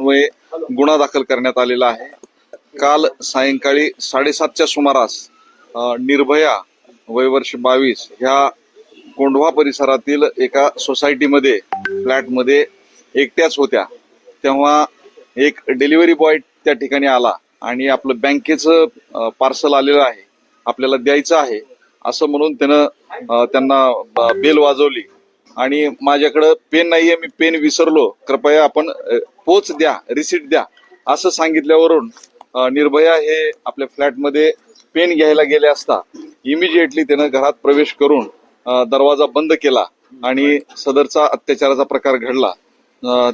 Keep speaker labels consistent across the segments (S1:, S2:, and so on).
S1: अन्वये गुन्हा दाखल करण्यात आलेला आहे. काल सायंकाळी साडेसातच्या सुमारास निर्भया वयवर्ष बावीस ह्या कोंढवा परिसरातील एका सोसायटीमध्ये फ्लॅटमध्ये एकट्याच होत्या. तेव्हा एक डिलिव्हरी बॉय त्या ठिकाणी आला आणि आपलं बँकेचं पार्सल आलेलं आहे. आपल्याला द्यायचं आहे. असं म्हणून त्यानं त्यांना बेल वाजवली. आणि माझ्याकडं पेन नाहीये मी पेन विसरलो. कृपया आपण पोच द्या रिसिट द्या असं सांगितल्यावरून निर्भया हे आपल्या फ्लॅटमध्ये पेन घ्यायला गेले असता इमिजिएटली त्यानं घरात प्रवेश करून दरवाजा बंद केला आणि सदरचा अत्याचाराचा प्रकार घडला.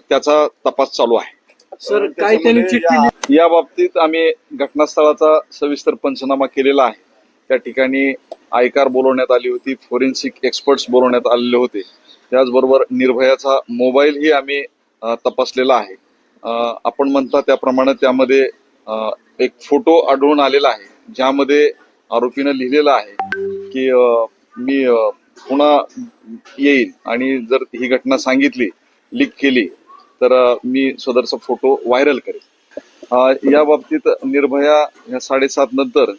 S1: त्याचा तपास चालू आहे.
S2: सर काय त्यांनी
S1: या बाबतीत आम्ही घटनास्थळाचा सविस्तर पंचनामा केलेला आहे. त्या ठिकाणी आयकार बोलवण्यात आली होती फोरेन्सिक एक्सपर्ट्स बोलवण्यात आलेले होते. त्याचबरोबर निर्भयाचा मोबाईलही आम्ही तपासलेला आहे. आपण म्हणता त्याप्रमाणे त्यामध्ये एक फोटो आढळून आलेला आहे ज्यामध्ये आरोपीनं लिहिलेलं आहे की मी पुन्हा येईल आणि जर ही घटना सांगितली लीक केली तर मी सदरचा फोटो व्हायरल करेल या बाबतीत निर्भया ह्या साडेसात नंतर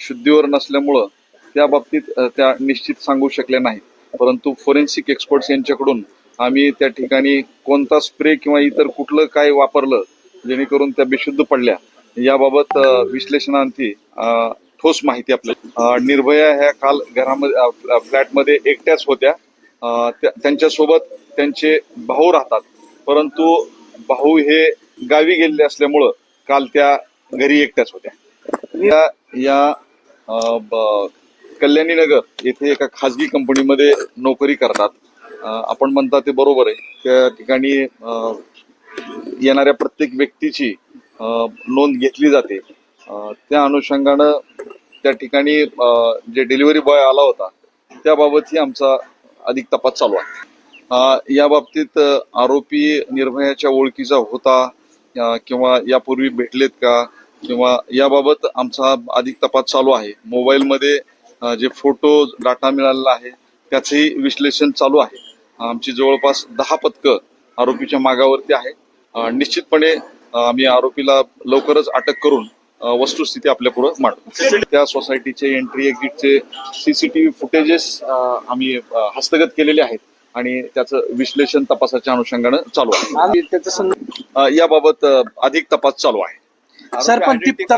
S1: शुद्धीवर नसल्यामुळं त्या बाबतीत त्या निश्चित सांगू शकल्या नाहीत. परंतु फोरेन्सिक एक्सपर्ट्स यांच्याकडून आम्ही त्या ठिकाणी कोणता स्प्रे किंवा इतर कुठलं काय वापरलं जेणेकरून त्या बेशुद्ध पडल्या याबाबत विश्लेषणांती ठोस माहिती आपल्या निर्भया ह्या काल घरामध्ये फ्लॅटमध्ये एकट्याच होत्या. त्यांच्यासोबत त्यांचे भाऊ राहतात. परंतु भाऊ हे गावी गेलेले असल्यामुळं काल त्या घरी एकट्याच होत्या. या या कल्याणी नगर येथे एका खाजगी कंपनीमध्ये नोकरी करतात. आपण म्हणता ते बरोबर आहे. त्या ठिकाणी येणाऱ्या प्रत्येक व्यक्तीची नोंद घेतली जाते. त्या अनुषंगानं त्या ठिकाणी जे डिलिव्हरी बॉय आला होता त्याबाबतही आमचा अधिक तपास चालू आहे. या बाबतीत आरोपी निर्भयाच्या ओळखीचा होता किंवा यापूर्वी भेटलेत का किंवा याबाबत आमचा अधिक तपास चालू आहे. मोबाईलमध्ये जे फोटो डाटा मिळालेला आहे त्याचंही विश्लेषण चालू आहे. आमची जवळपास दहा पथकं आरोपीच्या मागावरती आहे. निश्चितपणे आम्ही आरोपीला लवकरच अटक करून वस्तुस्थिती आपल्या पुढे मांडू. त्या सोसायटीचे एंट्री एक्झिटचे सीसीटीव्ही फुटेजेस आम्ही हस्तगत केलेले आहेत आणि त्याचं विश्लेषण तपासाच्या अनुषंगानं चालू आहे. याबाबत अधिक तपास चालू आहे.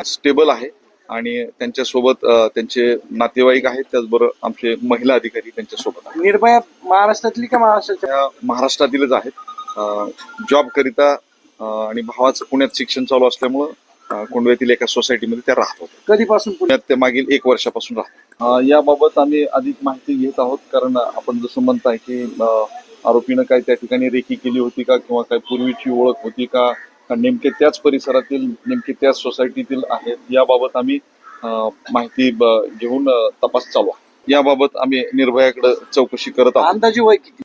S1: स्टेबल आहे. आणि त्यांच्यासोबत त्यांचे नातेवाईक आहेत त्याचबरोबर आमचे महिला अधिकारी त्यांच्यासोबत आहेत.
S2: निर्भया महाराष्ट्रातली का महाराष्ट्राच्या?
S1: महाराष्ट्रातीलच आहेत. जॉब करिता आणि भावाचं पुण्यात शिक्षण चालू असल्यामुळं कोंडव्यातील एका सोसायटीमध्ये त्या राहत होत्या.
S2: कधीपासून पुणे
S1: पुण्यात ते मागील एक वर्षापासून राहतात. अ, याबाबत आम्ही अधिक माहिती घेत आहोत कारण आपण जसं म्हणताय की आरोपीनं काय त्या ठिकाणी रेकी केली होती का किंवा काय पूर्वीची ओळख होती का नेमके त्याच परिसरातील नेमके त्याच सोसायटीतील आहेत याबाबत आम्ही माहिती घेऊन तपास चालू आहे. याबाबत आम्ही निर्भयाकडे चौकशी करत आहोत.
S2: अंदाजे वय किती?